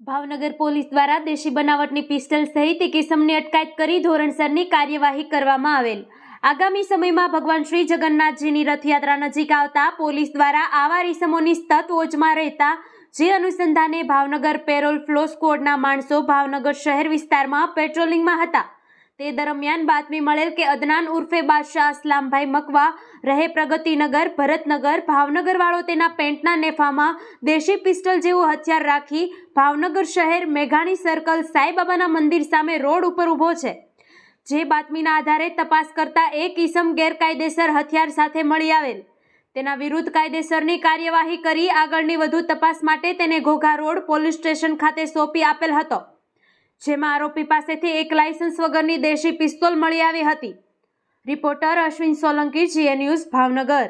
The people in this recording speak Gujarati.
ભાવનગર પોલીસ દ્વારા દેશી બનાવટની પિસ્ટલ સહિત એક ઇસમની અટકાયત કરી ધોરણસરની કાર્યવાહી કરવામાં આવેલ. આગામી સમયમાં ભગવાન શ્રી જગન્નાથજીની રથયાત્રા નજીક આવતા પોલીસ દ્વારા આવા રીસમોની સતત વોચમાં રહેતા જે અનુસંધાને ભાવનગર પેરોલ ફ્લો સ્કોડના માણસો ભાવનગર શહેર વિસ્તારમાં પેટ્રોલિંગમાં હતા તે દરમિયાન બાતમી મળેલ કે અદનાન ઉર્ફે બાદશાહ અસલામભાઈ મકવા રહે પ્રગતિનગર, ભરતનગર. ભાવનગર વાળો તેના પેન્ટના નેફામાં દેશી પિસ્ટલ જેવું હથિયાર રાખી ભાવનગર શહેર મેઘાણી સર્કલ સાંઈબાબાના મંદિર સામે રોડ ઉપર ઊભો છે. જે બાતમીના આધારે તપાસ કરતા એક ઈસમ ગેરકાયદેસર હથિયાર સાથે મળી આવેલ. તેના વિરુદ્ધ કાયદેસરની કાર્યવાહી કરી આગળની વધુ તપાસ માટે તેને ઘોઘા રોડ પોલીસ સ્ટેશન ખાતે સોંપી આપેલ હતો. જેમાં આરોપી પાસેથી એક લાયસન્સ વગરની દેશી પિસ્તોલ મળી આવી હતી. રિપોર્ટર અશ્વિન સોલંકી, જીએ ન્યૂઝ, ભાવનગર.